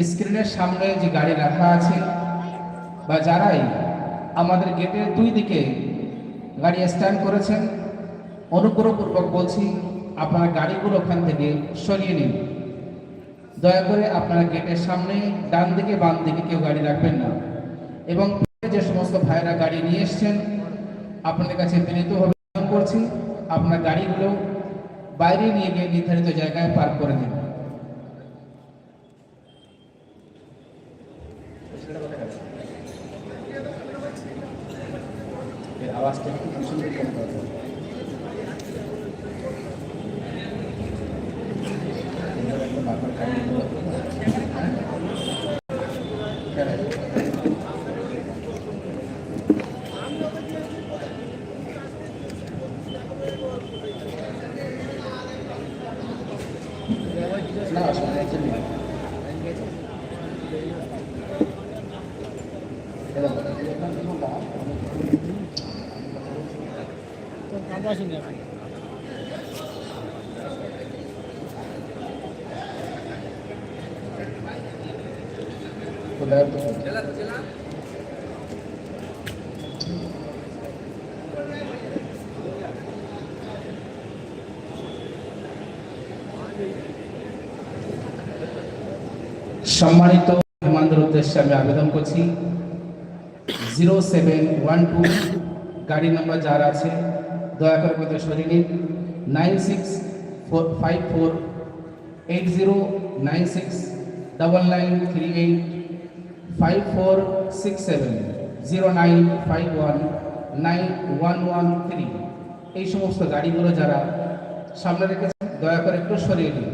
স্ক্রিনের সামনে যে গাড়ি রাখা আছে, বা যারাই আমাদের গেটের দুই দিকে গাড়ি স্ট্যান্ড করেছেন, অনুগ্রহপূর্বক বলছি আপনার গাড়িগুলো ওখান থেকে সরিয়ে নিন। দয়া করে আপনারা গেটের সামনে ডান দিকে, বাম দিকে কেউ গাড়ি রাখবেন না। এবং যে সমস্ত ভাইয়েরা গাড়ি নিয়ে এসছেন, আপনাদের কাছে বিনীতভাবে করছি, আপনার গাড়িগুলো বাইরে নিয়ে গিয়ে নির্ধারিত জায়গায় পার্ক করে দিন आवाज़ technique No, it's not. It's সম্মানিত মেহমানদের উদ্দেশ্যে আমি আবেদন করছি। জিরো সেভেন ওয়ান টু গাড়ি নাম্বার যার আছে, দয়া করে মধ্যে সরিয়ে নিন। Nine six four five four eight zero nine six, double nine three eight five four six seven, zero nine five one, nine one one three. এই সমস্ত গাড়িগুলো যারা সামনে রেখেছে দয়া করে একটু সরিয়ে নিন।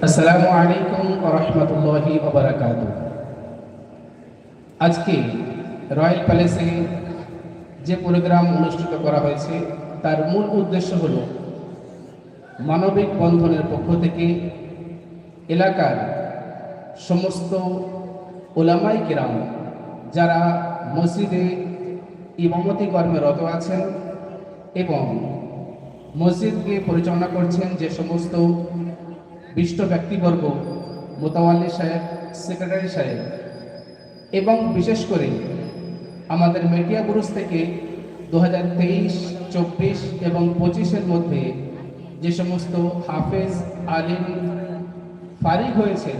আসসালামু আলাইকুম রহমতুল্লাহি ওবরাকাত আজকে রয়্যাল প্যালেসে যে প্রোগ্রাম অনুষ্ঠিত করা হয়েছে, তার মূল উদ্দেশ্য হল মানবিক বন্ধনের পক্ষ থেকে এলাকার সমস্ত ওলামাই কিরাম যারা মসজিদে ইমামতি কর্মে রত আছেন এবং মসজিদকে পরিচালনা করছেন যে সমস্ত বিষ্ট ব্যক্তিবর্গ মোতাওয়াল্লি সাহেব, সেক্রেটারি সাহেব এবং বিশেষ করে আমাদের মিডিয়া বুরুজ থেকে দু হাজার তেইশ, চব্বিশ এবং পঁচিশের মধ্যে যে সমস্ত হাফেজ, আলিম, ফারিক হয়েছে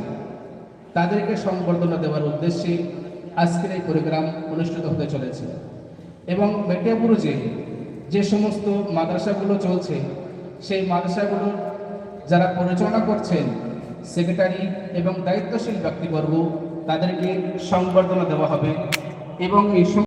তাদেরকে সংবর্ধনা দেওয়ার উদ্দেশ্যে আজকের এই প্রোগ্রাম অনুষ্ঠিত হতে চলেছে। এবং মেটিয়া বুরুজে যে সমস্ত মাদ্রাসাগুলো চলছে, সেই মাদ্রাসাগুলোর যারা পরিচালনা করছেন সেক্রেটারি এবং দায়িত্বশীল ব্যক্তিবর্গ তাদেরকে সংবর্ধনা দেওয়া হবে এবং এই